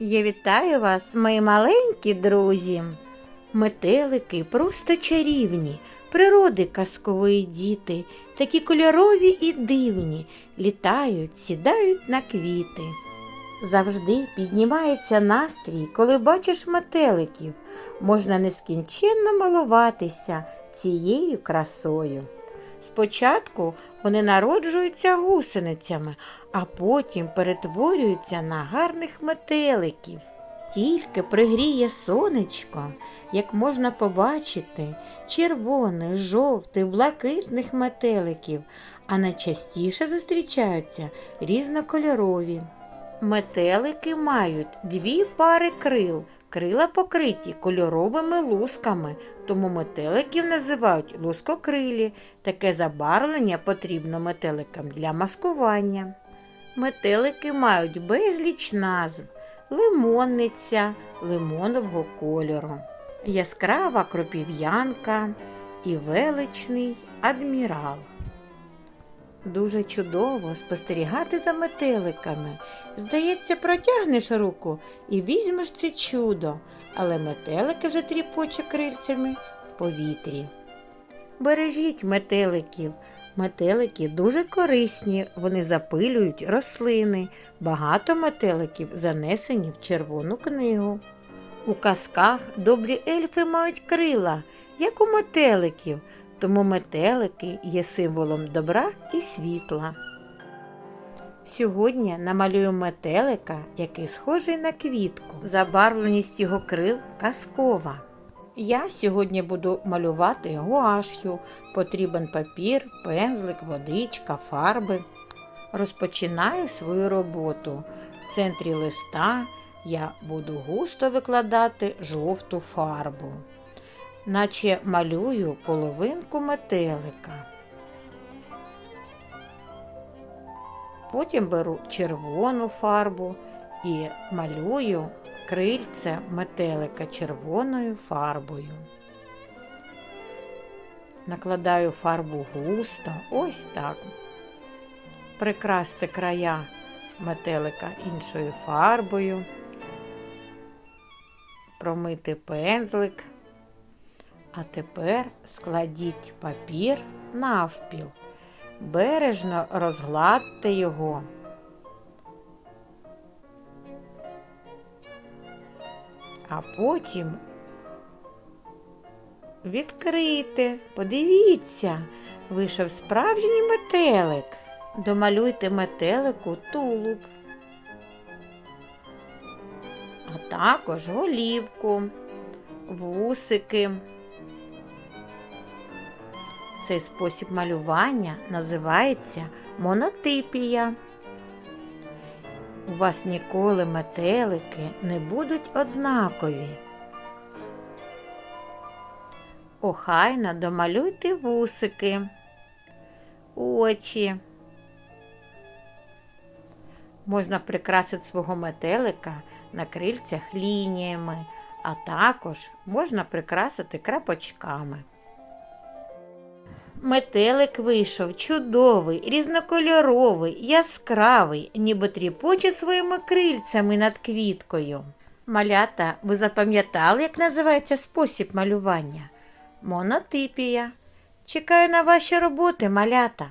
Я вітаю вас, мої маленькі друзі. Метелики просто чарівні, природи казкової діти, такі кольорові і дивні, літають, сідають на квіти. Завжди піднімається настрій, коли бачиш метеликів. Можна нескінченно милуватися цією красою. Спочатку вони народжуються гусеницями, а потім перетворюються на гарних метеликів. Тільки пригріє сонечко, як можна побачити, червоних, жовтих, блакитних метеликів, а найчастіше зустрічаються різнокольорові. Метелики мають дві пари крил. Крила покриті кольоровими лусками, тому метеликів називають лускокрилі. Таке забарвлення потрібно метеликам для маскування. Метелики мають безліч назв лимонниця лимонового кольору, яскрава кропів'янка і величний адмірал. Дуже чудово спостерігати за метеликами. Здається, протягнеш руку і візьмеш це чудо, але метелики вже тріпоче крильцями в повітрі. Бережіть метеликів. Метелики дуже корисні, вони запилюють рослини. Багато метеликів занесені в червону книгу. У казках добрі ельфи мають крила, як у метеликів, тому метелики є символом добра і світла. Сьогодні намалюю метелика, який схожий на квітку. Забарвленість його крил казкова. Я сьогодні буду малювати гуашю. Потрібен папір, пензлик, водичка, фарби. Розпочинаю свою роботу. В центрі листа я буду густо викладати жовту фарбу, наче малюю половинку метелика. Потім беру червону фарбу і малюю крильце метелика червоною фарбою. Накладаю фарбу густо, ось так. Прикрасти края метелика іншою фарбою, промити пензлик. А тепер складіть папір навпіл, бережно розгладьте його. а потім відкрийте. Подивіться, вийшов справжній метелик. Домалюйте метелику тулуб, а також голівку, вусики. Цей спосіб малювання називається монотипія. У вас ніколи метелики не будуть однакові. Охайно домалюйте вусики, очі. Можна прикрасити свого метелика на крильцях лініями, а також можна прикрасити крапочками. Метелик вийшов чудовий, різнокольоровий, яскравий, ніби тріпоче своїми крильцями над квіткою. Малята, ви запам'ятали, як називається спосіб малювання? Монотипія. Чекаю на ваші роботи, малята.